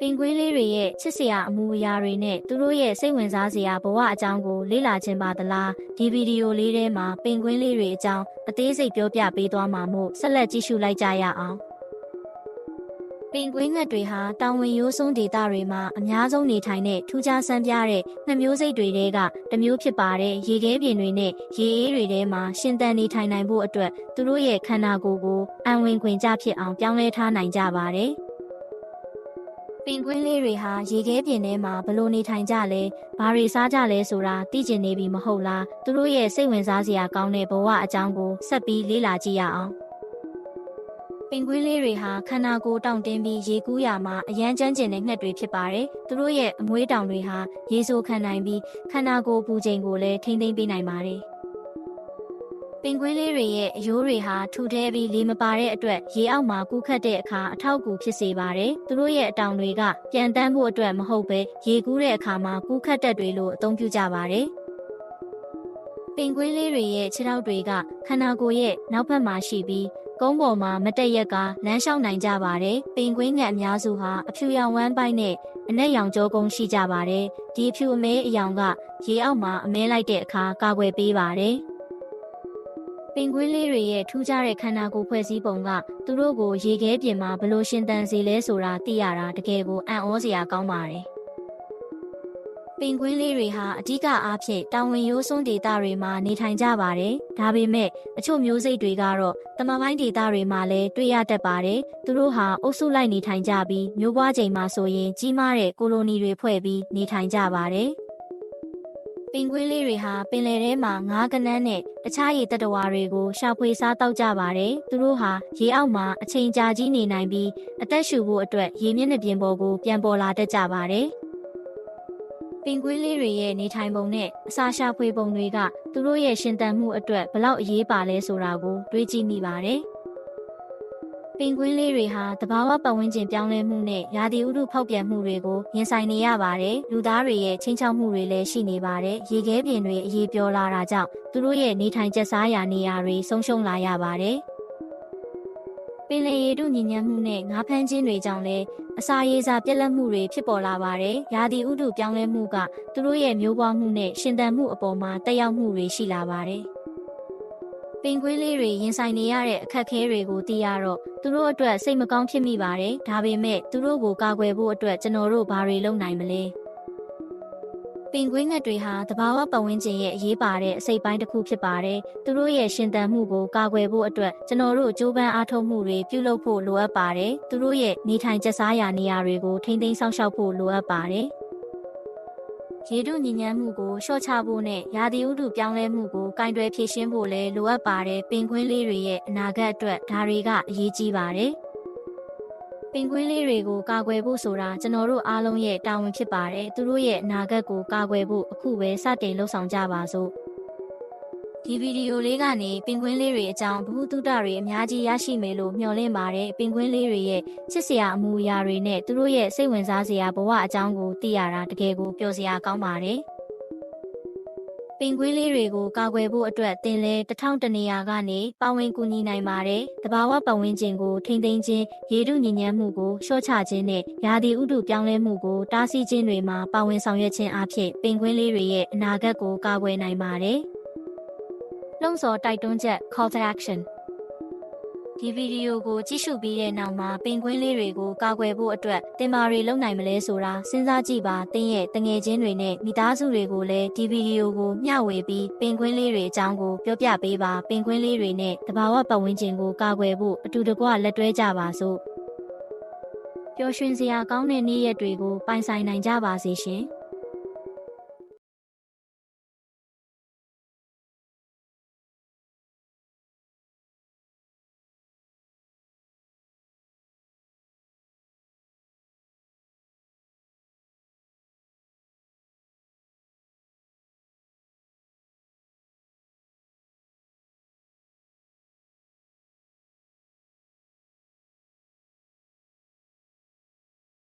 ပင်ကွင်းလေးတွေရဲ့ချစ်စရာအမှုအရာတွေနဲ့သူတို့ရဲ့စိတ်ဝင်စားစရာဘဝအကြောင်းကိုလေ့လာခြင်းပါသလားဒီဗီဒီယိုလေးထဲမှာပင်ကွင်းလေးတွေအကြောင်းအသေးစိတ်ပြောပြပေးသွားမှာမို့ဆက်လက်ကြည့်ရှုလိုက်ကြရအောင်ပင်ကွင်းငှက်တွေဟာတောင်ဝင်ရိုးစွန်းဒေသတွေမှာအများဆုံးနေထိုင်တဲ့ထူးခြားဆန်းပြားတဲ့နှမျိုးစိတ်တွေတဲကတစ်မျိုးဖြစ်ပါတယ်ရေခဲပြင်တွေနဲ့ရေအေးတွေထဲမှာရှင်သန်နေထိုင်နိုင်ဖို့အတွက်သူတို့ရဲ့ခန္ဓာကိုယ်ကိုအံဝင်ခွင်ကြဖြစ်အောင်ပြောင်းလဲထားနိုင်ကြပါတယ် ပင်ကွင်းလေးတွေဟာရေခဲပြင်ထဲမှာဘလို့နေထိုင်ကြလဲဘာတွေစားကြလဲဆိုတာသိကျင်နေပြီမဟုတ်လားသူတို့ရဲ့စိတ်ဝင်စားစရာကောင်းတဲ့ဘဝအကြောင်းကိုဆက်ပြီးလေ့လာကြည့်ရအောင်ပင်ကွင်းလေးတွေဟာခန္ဓာကိုယ်တောင့်တင်းပြီးရေကူးရာမှာအရန်ကျန်းကျင်တဲ့ငှက်တွေဖြစ်ပါတယ်။သူတို့ရဲ့အမွေးတောင်တွေဟာရေဆိုးခံနိုင်ပြီးခန္ဓာကိုယ်ပူချိန်ကိုလည်းထိမ့်သိမ့်ပေးနိုင်ပါတယ်။ ပင်ကွင်းလေးတွေရဲ့အရိုးတွေဟာထူထဲပြီးလေမပါတဲ့အတွက်ရေအောက်မှာကူးခတ်တဲ့အခါအထောက်အကူဖြစ်စေပါတယ်။သူတို့ရဲ့အတောင်တွေကပြန်တန်းဖို့အတွက်မဟုတ်ပဲရေကူးတဲ့အခါမှာကူးခတ်တဲ့တွေလို့အသုံးပြုကြပါတယ်။ပင်ကွင်းလေးတွေရဲ့ခြေထောက်တွေကခန္ဓာကိုယ်ရဲ့နောက်ဘက်မှာရှိပြီးကုန်းပေါ်မှာမတက်ရက်ကလမ်းလျှောက်နိုင်ကြပါတယ်။ပင်ကွင်းငတ်အများစုဟာအဖြူရောင်ဝမ်းပိုင်းနဲ့အနက်ရောင်ကြောကုန်းရှိကြပါတယ်။ဒီအဖြူအမဲအရောင်ကရေအောက်မှာအမဲလိုက်တဲ့အခါကာကွယ်ပေးပါတယ်။ ပင်ကွင်းလေးတွေရဲ့ထူးခြားတဲ့ခန္ဓာကိုယ်ဖွဲ့စည်းပုံကသူတို့ကိုရေခဲပြင်မှာဘလို့ရှင်သန်စေလဲဆိုတာသိရတာတကယ်ကိုအံ့ဩစရာကောင်းပါတယ်။ပင်ကွင်းလေးတွေဟာအဓိကအားဖြင့်တောင်ဝင်ရိုးစွန်းဒေသတွေမှာနေထိုင်ကြပါတယ်။ဒါပေမဲ့အချို့မျိုးစိတ်တွေကတော့တမပိုင်းဒေသတွေမှာလည်းတွေ့ရတတ်ပါတယ်။သူတို့ဟာအုပ်စုလိုက်နေထိုင်ကြပြီးမျိုးပွားချိန်မှာဆိုရင်ကြီးမားတဲ့ကိုလိုနီတွေဖွဲ့ပြီးနေထိုင်ကြပါတယ်။ ပင်ကွင်းလေးတွေဟာပင်လယ်ထဲမှာငါးကနန်းနဲ့တခြားရေတတဝါတွေကိုရှာဖွေစားတောက်ကြပါတယ်။သူတို့ဟာရေအောက်မှာအချိန်ကြာကြီးနေနိုင်ပြီးအသက်ရှူဖို့အတွက်ရေမျက်နှာပြင်ပေါ်ကိုပြန်ပေါ်လာတတ်ကြပါတယ်။ပင်ကွင်းလေးတွေရဲ့နေထိုင်ပုံနဲ့အစာရှာဖွေပုံတွေကသူတို့ရဲ့ရှင်သန်မှုအတွက်ဘလောက်အရေးပါလဲဆိုတာကိုတွေးကြည့်မိပါတယ်။ ပင်ကွင်းလေးတွေဟာတဘာဝပတ်ဝန်းကျင်ပြောင်းလဲမှုနဲ့ရာသီဥတုဖောက်ပြန်မှုတွေကိုရင်ဆိုင်နေရပါတယ်။လူသားတွေရဲ့ချင်းချောက်မှုတွေလည်းရှိနေပါတယ်။ရေခဲပြင်တွေအရေးပြောလာတာကြောင့်သူတို့ရဲ့နေထိုင်ကျစားရာနေရာတွေဆုံးရှုံးလာရပါတယ်။ပင်လယ်ရေတုညဉ့်ညမ်းမှုနဲ့ငါးဖမ်းခြင်းတွေကြောင့်လည်းအစာရေစာပြက်လက်မှုတွေဖြစ်ပေါ်လာပါတယ်။ရာသီဥတုပြောင်းလဲမှုကသူတို့ရဲ့မျိုးပွားမှုနဲ့ရှင်သန်မှုအပေါ်မှာတက်ရောက်မှုတွေရှိလာပါတယ်။ ပင်ကွင်းလေးတွေရင်ဆိုင်နေရတဲ့အခက်အခဲတွေကိုသိရတော့သူတို့အတွက်စိတ်မကောင်းဖြစ်မိပါတယ်။ဒါပေမဲ့သူတို့ကိုကာကွယ်ဖို့အတွက်ကျွန်တော်တို့ဘာတွေလုပ်နိုင်မလဲ။ပင်ကွင်းငှက်တွေဟာတဘာဝပတ်ဝန်းကျင်ရဲ့အရေးပါတဲ့အစိတ်ပိုင်းတစ်ခုဖြစ်ပါတယ်။သူတို့ရဲ့ရှင်သန်မှုကိုကာကွယ်ဖို့အတွက်ကျွန်တော်တို့ကြိုးပမ်းအားထုတ်မှုတွေပြုလုပ်ဖို့လိုအပ်ပါတယ်။သူတို့ရဲ့နေထိုင်ကျစားရာနေရာတွေကိုထိမ့်သိမ်းဆောင်ရှောက်ဖို့လိုအပ်ပါတယ်။ ရေတုညဉ့်ညမ်းမှုကိုလျှော့ချဖို့နဲ့ရာသီဥတုပြောင်းလဲမှုကိုကင်တွယ်ဖြေရှင်းဖို့လည်းလိုအပ်ပါတယ်။ပင်ကွင်းလေးတွေရဲ့အနာဂတ်အတွက်ဒါတွေကအရေးကြီးပါတယ်။ပင်ကွင်းလေးတွေကိုကာကွယ်ဖို့ဆိုတာကျွန်တော်တို့အားလုံးရဲ့တာဝန်ဖြစ်ပါတယ်သူတို့ရဲ့အနာဂတ်ကိုကာကွယ်ဖို့အခုပဲစတင်လှုပ်ဆောင်ကြပါစို့ ဒီဗီဒီယိုလေးကနေပင်ကွင်းလေးတွေအကြောင်းဘ ഹു တုဒတွေအများကြီးရရှိမယ်လို့မျှော်လင့်ပါတယ်ပင်ကွင်းလေးတွေရဲ့ချစ်စရာအမှုအရာတွေနဲ့သူတို့ရဲ့စိတ်ဝင်စားစရာဘဝအကြောင်းကိုသိရတာတကယ်ကိုပျော်စရာကောင်းပါတယ်ပင်ကွင်းလေးတွေကိုကာကွယ်ဖို့အတွက်တင်လဲတထောင်တနေရာကနေပါဝင်ကူညီနိုင်ပါတယ်။တဘာဝပတ်ဝန်းကျင်ကိုထိမ့်သိမ်းခြင်းရေတုညဉ့်ညမ်းမှုကိုလျှော့ချခြင်းနဲ့ရာသီဥတုပြောင်းလဲမှုကိုတားဆီးခြင်းတွေမှာပါဝင်ဆောင်ရွက်ခြင်းအဖြစ်ပင်ကွင်းလေးတွေရဲ့အနာဂတ်ကိုကာကွယ်နိုင်ပါတယ်။ လုံစော်တိုက်တွန်းချက် call to action ဒီဗီဒီယိုကိုကြည့်ရှုပြီးတဲ့နောက်မှာပင်ကွင်းလေးတွေကိုကာကွယ်ဖို့အတွက်တင်မာတွေလုပ်နိုင်မလဲဆိုတာစဉ်းစားကြည့်ပါတင်းရဲ့တငယ်ချင်းတွေနဲ့မိသားစုတွေကိုလည်းဒီဗီဒီယိုကိုမျှဝေပြီးပင်ကွင်းလေးတွေအကြောင်းကိုပြောပြပေးပါပင်ကွင်းလေးတွေနဲ့တဘာဝပတ်ဝန်းကျင်ကိုကာကွယ်ဖို့အတူတကွလက်တွဲကြပါစို့ပျော်ရွှင်စရာကောင်းတဲ့နေ့ရက်တွေကိုပိုင်ဆိုင်နိုင်ကြပါစေရှင်။